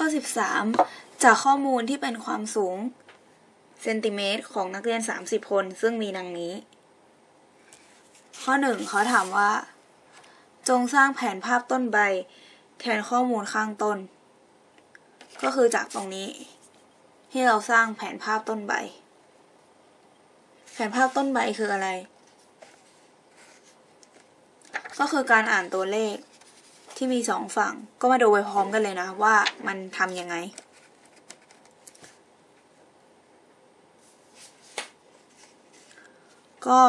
ข้อ 13 จากข้อมูลที่เป็นความสูงเซนติเมตรของนักเรียน 30 คน ซึ่งมีดังนี้ ข้อ 1 เขาถามว่า จงสร้างแผนภาพต้นใบ แทนข้อมูลข้างต้น ก็คือจากตรงนี้ ที่เราสร้างแผนภาพต้นใบ แผนภาพต้นใบคืออะไร ก็คือการอ่านตัวเลข ที่มีสองฝั่ง ก็มาดูไปพร้อมกันเลยนะว่ามันทำยังไง ก็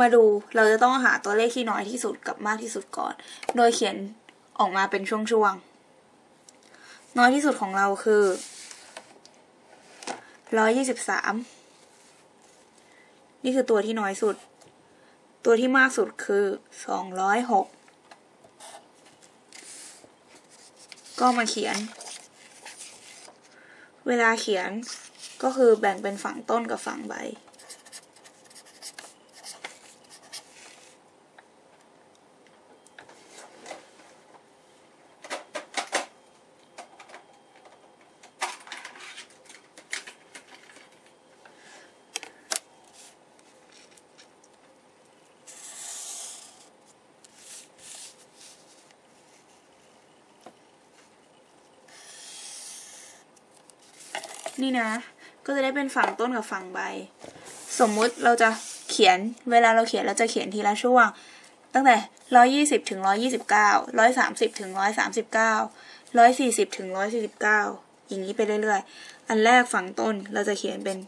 มาดูเราจะต้องหาตัวเลขที่น้อยที่สุดกับมากที่สุดก่อน โดยเขียนออกมาเป็นช่วงๆ น้อยที่สุดของเราคือร้อยยี่สิบสามนี่คือตัวที่น้อยสุด ตัวที่มากสุดคือสองร้อยหก ก็มาเขียน เวลาเขียนก็คือแบ่งเป็นฝั่งต้นกับฝั่งใบ นี่นะ ก็จะได้เป็นฝั่งต้นกับฝั่งใบ สมมุติเราจะเขียนเวลาเราเขียนเราจะเขียนทีละช่วง ตั้งแต่ร้อยี่สิบถึงร้อยี่สิบเก้าร้อยสามสิบถึงร้อยสามสิบเก้าร้อยสี่สิบถึงร้อยสี่สิบเก้าอย่างนี้ไปเรื่อยๆ อันแรกฝั่งต้นเราจะเขียนเป็น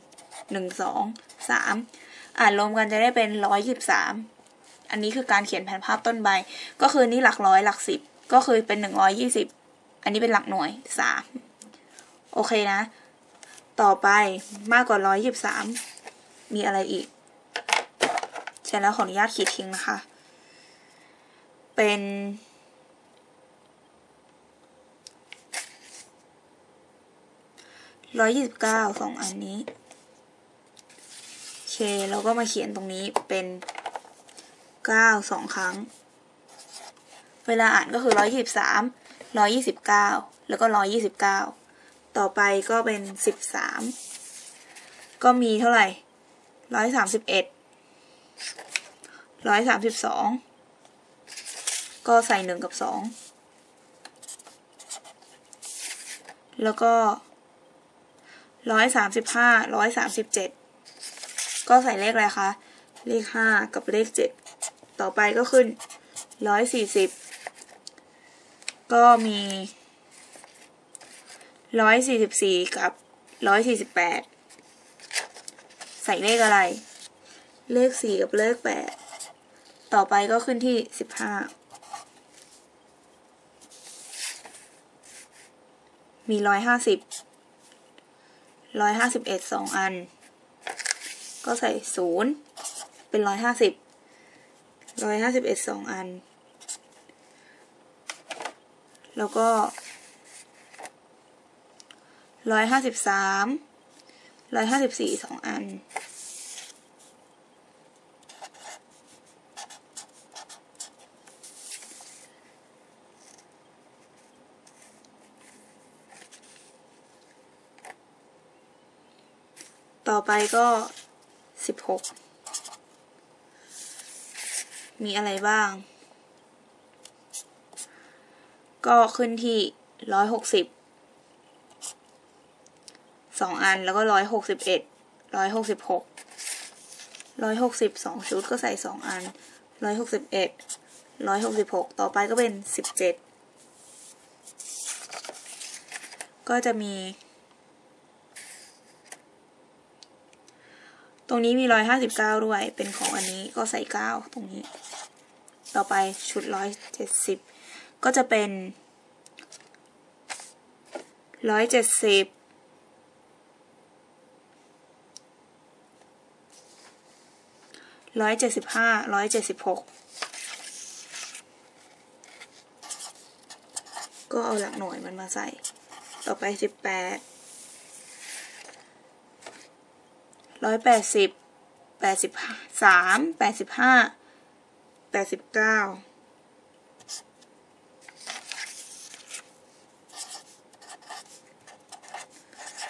หนึ่งสองสามอ่านรวมกันจะได้เป็นร้อยยี่สิบสามอันนี้คือการเขียนแผนภาพต้นใบ ก็คือนี่หลักร้อยหลักสิบก็คือเป็นหนึ่งร้อยยี่สิบอันนี้เป็นหลักหน่วยสามโอเคนะ ต่อไปมากกว่าร้อยยิบสามมีอะไรอีกเสร็จแล้วขออนุญาตขีดทิ้งนะคะ เป็นร้อยยี่สิบเก้าสองอันนี้โอเคเราก็มาเขียนตรงนี้เป็นเก้าสองครั้ง เวลาอ่านก็คือร้อยยี่สิบสามร้อยยี่สิบเก้าแล้วก็ร้อยยี่สิบเก้า ต่อไปก็เป็นสิบสามก็มีเท่าไหร่ร้อยสามสิบเอ็ดร้อยสามสิบสองก็ใส่หนึ่งกับสองแล้วก็ร้อยสามสิบห้าร้อยสามสิบเจ็ดก็ใส่เลขอะไรคะ เลขห้ากับเลขเจ็ดต่อไปก็ขึ้นร้อยสี่สิบก็มี ร้อยสี่สิบสี่กับร้อยสี่สิบแปดใส่เลขอะไร เลขสี่กับเลขแปดต่อไปก็ขึ้นที่สิบห้ามีร้อยห้าสิบร้อยห้าสิบเอ็ดสองอัน ก็ใส่ศูนย์เป็นร้อยห้าสิบร้อยห้าสิบเอ็ดสองอัน แล้วก็ ร้อยห้าสิบสามร้อยห้าสิบสี่สองอัน ต่อไปก็สิบหกมีอะไรบ้าง ก็ขึ้นที่ร้อยหกสิบ สองอันแล้วก็ร้อยหกสิบเอ็ดร้อยหกสิบหกร้อยหกสิบสองชุดก็ใส่สองอันร้อยหกสิบเอ็ดร้อยหกสิบหกต่อไปก็เป็นสิบเจ็ดก็จะมี ตรงนี้มีร้อยห้าสิบเก้าด้วยเป็นของอันนี้ก็ใส่เก้าตรงนี้ ต่อไปชุดร้อยเจ็ดสิบก็จะเป็นร้อยเจ็ดสิบ ร้อยเจ็ดสิบห้าร้อยเจ็ดสิบหกก็เอาหลักหน่วยมันมาใส่ ต่อไปสิบแปดร้อยแปดสิบแปดสิบสามแปดสิบห้าแปดสิบเก้าร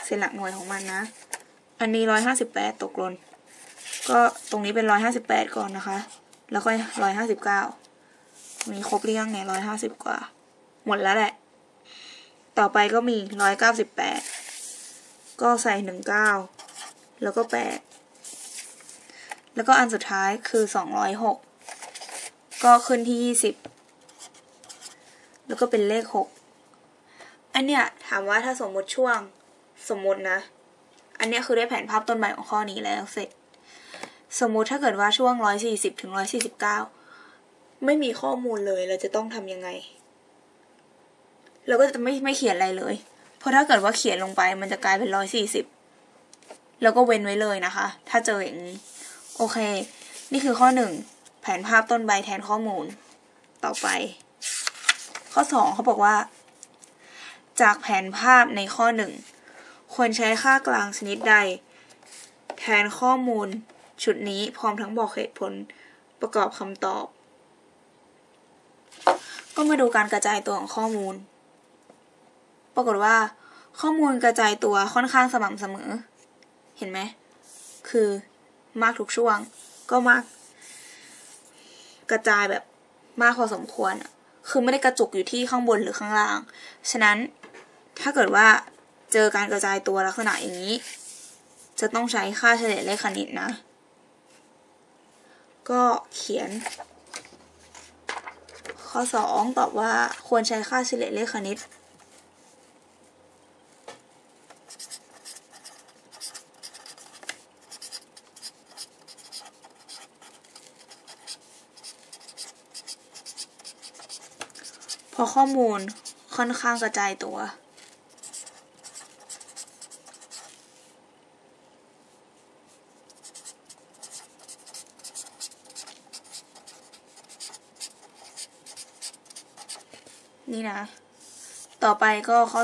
เศษหลักหน่วยของมันนะ อันนี้ร้อยห้าสิบแปดตกหล่น ก็ตรงนี้เป็นร้อยห้าสิบแปดก่อนนะคะ แล้วก็ร้อยห้าสิบเก้ามีครบเรียงเนี่ยร้อยห้าสิบกว่า หมดแล้วแหละ ต่อไปก็มีร้อยเก้าสิบแปดก็ใส่หนึ่งเก้าแล้วก็แปดแล้วก็อันสุดท้ายคือสองร้อยหกก็ขึ้นที่ยี่สิบแล้วก็เป็นเลขหกอันเนี้ยถามว่าถ้าสมมติช่วงสมมตินะ อันเนี้ยคือได้แผนภาพต้นใบของข้อนี้แล้วเสร็จ สมมุติถ้าเกิดว่าช่วงร้อยสี่สิบถึงร้อยสี่สิบเก้าไม่มีข้อมูลเลยเราจะต้องทำยังไง เราก็จะไม่ไม่เขียนอะไรเลย เพราะถ้าเกิดว่าเขียนลงไปมันจะกลายเป็นร้อยสี่สิบแล้วก็เว้นไว้เลยนะคะ ถ้าเจออย่างนี้ โอเค นี่คือข้อหนึ่งแผนภาพต้นใบแทนข้อมูล ต่อไป ข้อสองเขาบอกว่า จากแผนภาพในข้อหนึ่งควรใช้ค่ากลางชนิดใด แทนข้อมูล ชุดนี้พร้อมทั้งบอกเหตุผลประกอบคำตอบ ก็มาดูการกระจายตัวของข้อมูล ปรากฏว่า ข้อมูลกระจายตัวค่อนข้างสม่ำเสมอ เห็นไหม คือมากทุกช่วง ก็มาก กระจายแบบมากพอสมควร คือไม่ได้กระจุกอยู่ที่ข้างบนหรือข้างล่าง ฉะนั้นถ้าเกิดว่าเจอการกระจายตัวลักษณะอย่างนี้ จะต้องใช้ค่าเฉลี่ยเลขคณิตนะ ก็เขียน ข้อ 2 ตอบว่าควรใช้ค่าเฉลี่ยเลขคณิต พอข้อมูลค่อนข้างกระจายตัว นี่นะ ต่อไปก็ข้อ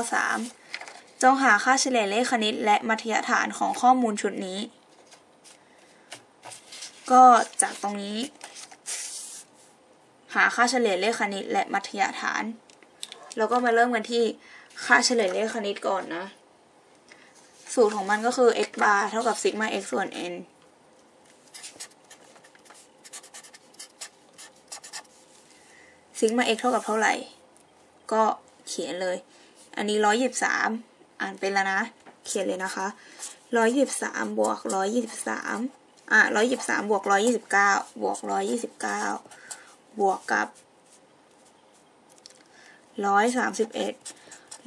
3 จงหาค่าเฉลี่ยเลขคณิต และมัธยฐานของข้อมูลชุดนี้ ก็จากตรงนี้ หาค่าเฉลี่ยเลขคณิต และมัธยฐาน แล้วก็มาเริ่มกันที่ค่าเฉลี่ยเลขคณิตก่อนนะ สูตรของมันก็คือ x bar เท่ากับซิกมา x ส่วน n ซิกมา x เท่ากับเท่าไหร่ ก็ เขียนเลย อันนี้ร้อยยิบสามอ่านเป็นแล้วนะ เขียนเลยนะคะร้อยยิบสามบวกร้อยยี่สิบสามอะร้อยยิบสามบวกร้อยยี่สิบเก้าบวกร้อยยี่สิบเก้าบวกกับร้อยสามสิบเอ็ด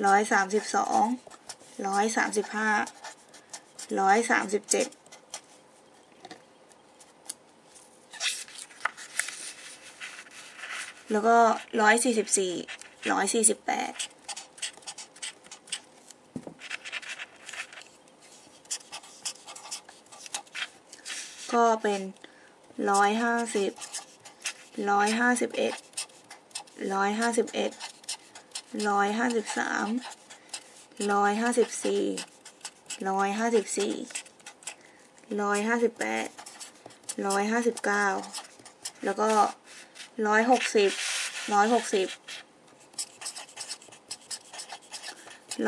ร้อยสามสิบสองร้อยสามสิบห้าร้อยสามสิบเจ็ดแล้วก็ร้อยสี่สิบสี่ ร้อยสี่สิบแปดก็เป็นร้อยห้าสิบร้อยห้าสิบเอ็ดร้อยห้าสิบเอ็ดร้อยห้าสิบสามร้อยห้าสิบสี่ร้อยห้าสิบสี่ร้อยห้าสิบแปดร้อยห้าสิบเก้าแล้วก็ร้อยหกสิบร้อยหกสิบ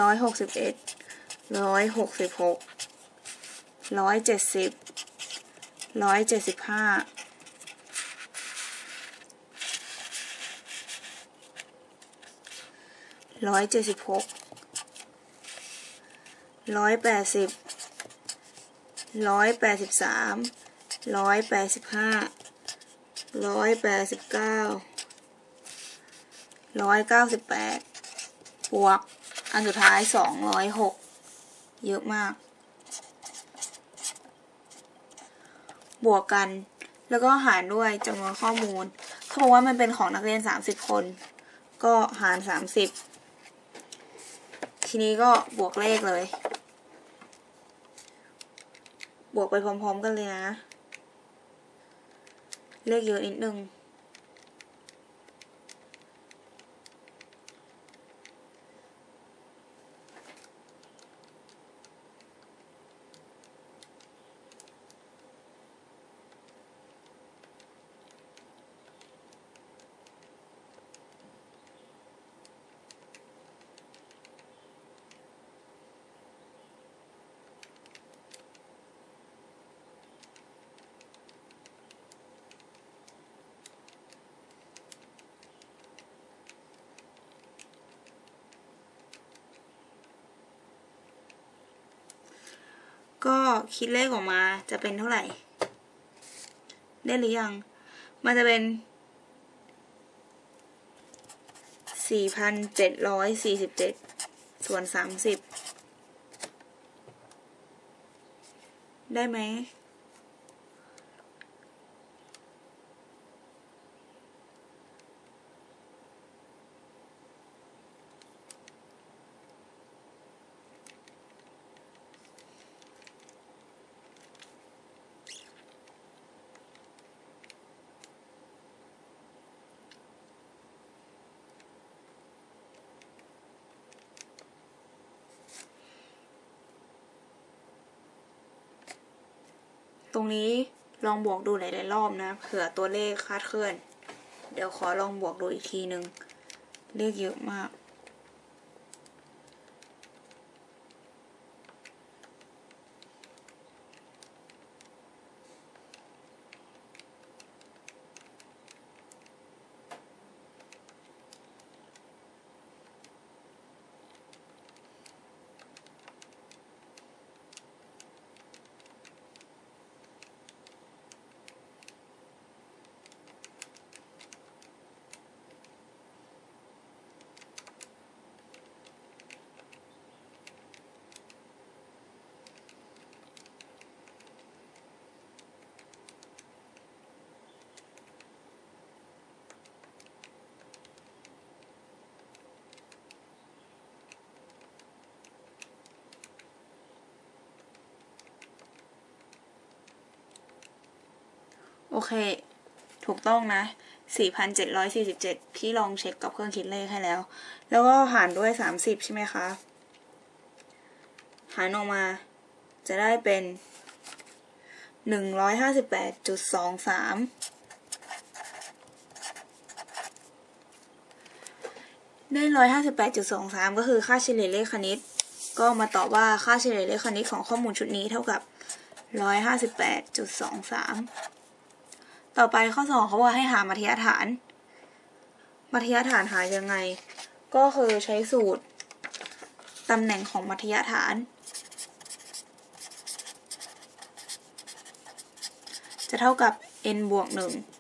ร้อยหกสิบเอ็ดร้อยหกสิบหกร้อยเจ็ดสิบร้อยเจ็ดสิบห้าร้อยเจ็ดสิบหกร้อยแปดสิบร้อยแปดสิบสามร้อยแปดสิบห้าร้อยแปดสิบเก้าร้อยเก้าสิบแปดบวก อันสุดท้ายสองร้อยหกเยอะมาก บวกกัน แล้วก็หารด้วยจำนวนข้อมูล เขาบอกว่ามันเป็นของนักเรียนสามสิบคน ก็หารสามสิบทีนี้ก็บวกเลขเลย บวกไปพร้อมๆกันเลยนะ เลขเยอะนิดนึง ก็คิดเลขออกมาจะเป็นเท่าไหร่ ได้หรือยัง มันจะเป็นสี่พันเจ็ดร้อยสี่สิบเจ็ดส่วนสามสิบได้ไหม ตรงนี้ลองบวกดูหลายๆรอบนะเผื่อตัวเลขคาดเคลื่อน เดี๋ยวขอลองบวกดูอีกทีหนึ่งเลขเยอะมาก โอเค ถูกต้องนะ 4,747 พี่ลองเช็คกับเครื่องคิดเลขให้แล้ว แล้วก็หารด้วย 30 ใช่ไหมคะ หารออกมา จะได้เป็น 158.23ได้158.23ก็คือค่าเฉลี่ยเลขคณิต ก็มาตอบว่าค่าเฉลี่ยเลขคณิตของข้อมูลชุดนี้เท่ากับ158.23 ต่อไปข้อสองเขาบอกให้หามัธยฐาน มัธยฐานหายังไง ก็คือใช้สูตรตำแหน่งของมัธยฐาน จะเท่ากับ n บวก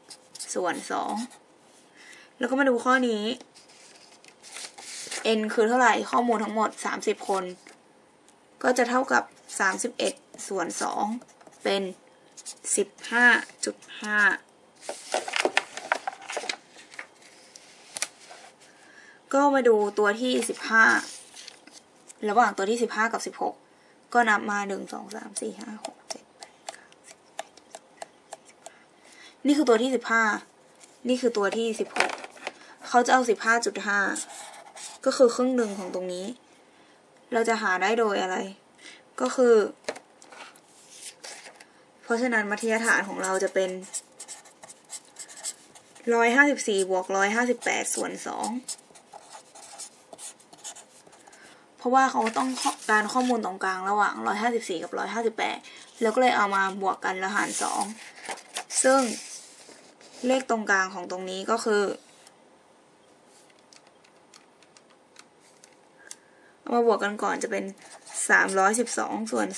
1 ส่วน 2 แล้วก็มาดูข้อนี้ n คือเท่าไหร่ข้อมูลทั้งหมด 30 คน ก็จะเท่ากับ 31 ส่วน 2 เป็น สิบห้าจุดห้าก็มาดูตัวที่สิบห้าระหว่างตัวที่สิบห้ากับสิบหกก็นับมาหนึ่งสองสามสี่ห้าหกเจ็ดแปดเก้าสิบนี่คือตัวที่สิบห้านี่คือตัวที่สิบหกเขาจะเอาสิบห้าจุดห้าก็คือครึ่งหนึ่งของตรงนี้ เราจะหาได้โดยอะไร ก็คือ ราะฉะนั้นมัธยฐานของเราจะเป็น154บวก158ส่วน2เพราะว่าเขาต้องการข้อมูลตรงกลางระหว่าง154กับ158แล้วก็เลยเอามาบวกกันแล้วหาร2ซึ่งเลขตรงกลางของตรงนี้ก็คือเอามาบวกกันก่อนจะเป็น312ส่วน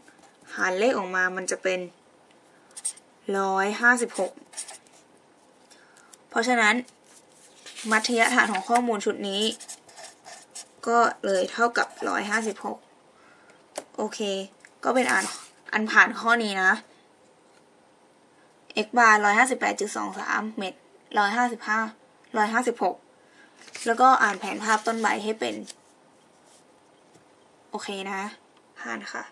2หารเลขออกมามันจะเป็น ร้อยห้าสิบหกเพราะฉะนั้น มัธยฐานของข้อมูลชุดนี้ ก็เลยเท่ากับร้อยห้าสิบหกโอเค ก็เป็นอันอันผ่านข้อนี้นะ x bar ร้อยห้าสิบแปดจุดสองสามเมตรร้อยห้าสิบห้าร้อยห้าสิบหกแล้วก็อ่านแผนภาพต้นใบให้เป็น โอเคนะผ่านค่ะ